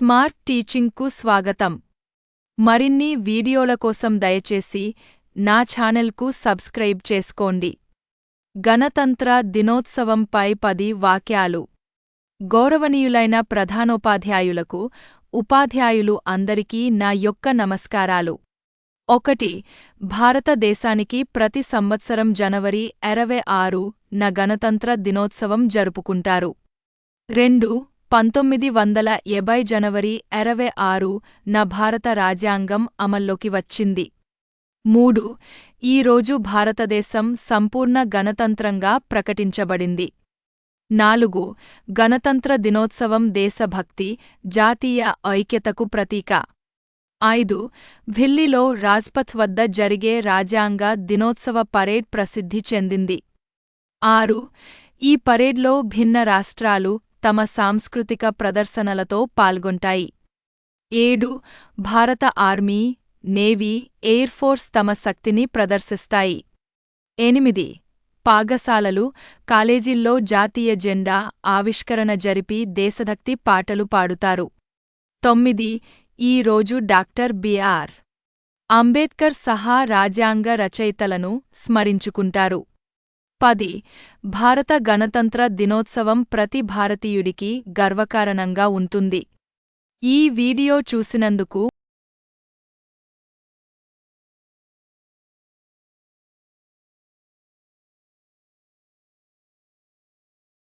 Smart టీచింగ్కు స్వాగతం. మరిన్ని వీడియోల కోసం దయచేసి నా ఛానల్కు సబ్స్క్రైబ్ చేసుకోండి. గణతంత్ర దినోత్సవంపై పది వాక్యాలు. గౌరవనీయులైన ప్రధానోపాధ్యాయులకు ఉపాధ్యాయులు అందరికీ నా యొక్క నమస్కారాలు. ఒకటి భారతదేశానికి ప్రతి సంవత్సరం జనవరి ఇరవై ఆరు న గణతంత్ర దినోత్సవం జరుపుకుంటారు. రెండు పంతొమ్మిది వందల ఎబై జనవరి ఇరవై ఆరు న భారత రాజ్యాంగం అమల్లోకి వచ్చింది. మూడు ఈ రోజు భారతదేశం సంపూర్ణ గణతంత్రంగా ప్రకటించబడింది. నాలుగు గణతంత్ర దినోత్సవం దేశభక్తి జాతీయ ఐక్యతకు ప్రతీక. ఐదు ఢిల్లీలో రాజ్పథ్ వద్ద జరిగే రాజ్యాంగ దినోత్సవ పరేడ్ ప్రసిద్ధి చెందింది. ఆరు ఈ పరేడ్లో భిన్న రాష్ట్రాలు తమ సాంస్కృతిక ప్రదర్శనలతో పాల్గొంటాయి. ఏడు భారత ఆర్మీ నేవీ ఎయిర్ ఫోర్స్ తమ శక్తిని ప్రదర్శిస్తాయి. ఎనిమిది పాగశాలలు కాలేజీల్లో జాతీయ జెండా ఆవిష్కరణ జరిపి దేశభక్తి పాటలు పాడుతారు. తొమ్మిది ఈ రోజు డాక్టర్ బిఆర్ అంబేద్కర్ సహా రాజ్యాంగ రచయితలను స్మరించుకుంటారు. పది. భారత గణతంత్ర దినోత్సవం ప్రతి భారతీయుడికి గర్వకారణంగా ఉంటుంది. ఈ వీడియో చూసినందుకు